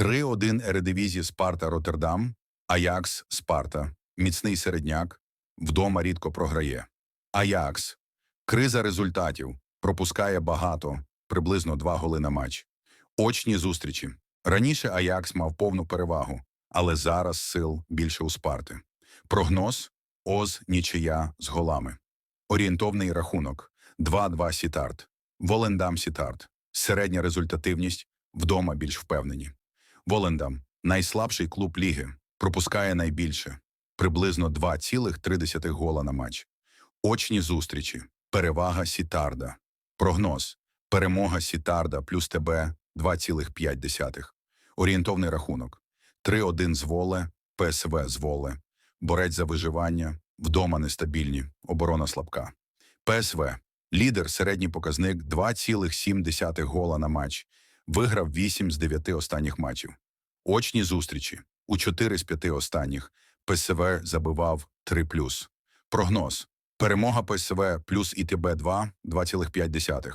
3-1 Ередивізі Спарта Роттердам, Аякс Спарта, міцний середняк, вдома рідко програє. Аякс. Криза результатів. Пропускає багато, приблизно два голи на матч. Очні зустрічі. Раніше Аякс мав повну перевагу, але зараз сил більше у Спарти. Прогноз Оз нічия з голами. Орієнтовний рахунок 2-2 Сітарт. Волендам Сітарт. Середня результативність вдома більш впевнені. Волендам найслабший клуб ліги, пропускає найбільше приблизно 2,3 гола на матч. Очні зустрічі. Перевага Сітарда. Прогноз. Перемога Сітарда плюс ТБ 2,5. Орієнтовний рахунок. 3-1 з воле, ПСВ з воле. Борець за виживання. Вдома нестабільні. Оборона слабка. ПСВ. Лідер середній показник 2,7 гола на матч. Виграв 8 з 9 останніх матчів. Очні зустрічі. У 4 з 5 останніх ПСВ забивав 3+. Прогноз. Перемога ПСВ плюс ІТБ 2 2,5.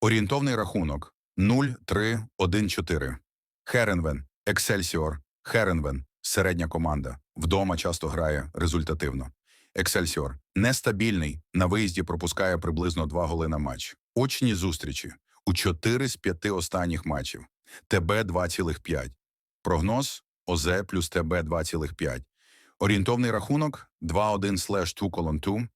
Орієнтовний рахунок 0-3-1-4. Херенвен, Ексельсіор, Херенвен, середня команда. Вдома часто грає результативно. Ексельсіор нестабільний, на виїзді пропускає приблизно 2 голи на матч. Очні зустрічі у 4 з 5 останніх матчів. ТБ 2,5. Прогноз ОЗ плюс ТБ 2,5. Орієнтовний рахунок 2-1 слеш 2 колон 2